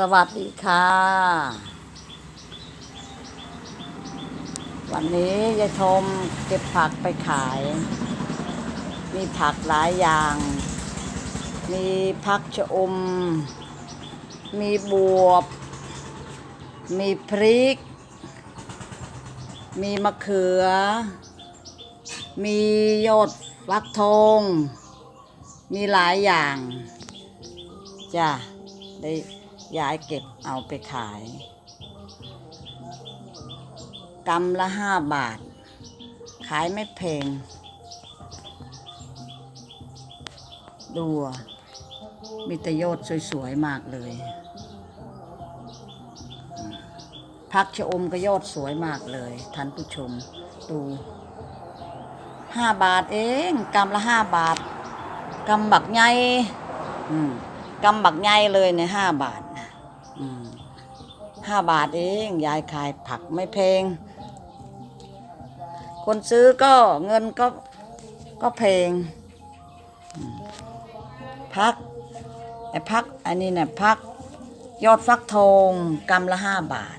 สวัสดีค่ะ วันนี้ยายทมเก็บผักไปขาย มีผักหลายอย่าง มีผักชะอม มีบวบ มีพริก มีมะเขือ มีโยดฟักทองมีหลายอย่าง จ้ะได้ ยายเก็บเอาไปขายกำละห้าบาท ขายไม่แพงดูมีแต่ยอดสวยๆ มากเลยพักชะอมก็ยอดสวยมากเลยท่านผู้ชม ดูห้าบาทเองกำละห้าบาทกำบักไงอืมกำบักไงเลยในห้าบาท ห้าบาทเองยายขายผักไม่แพง คนซื้อก็เงินก็ก็แพงพักไอ้พักอันนี้เนี่ยพักยอดฟักทองกำละห้าบาท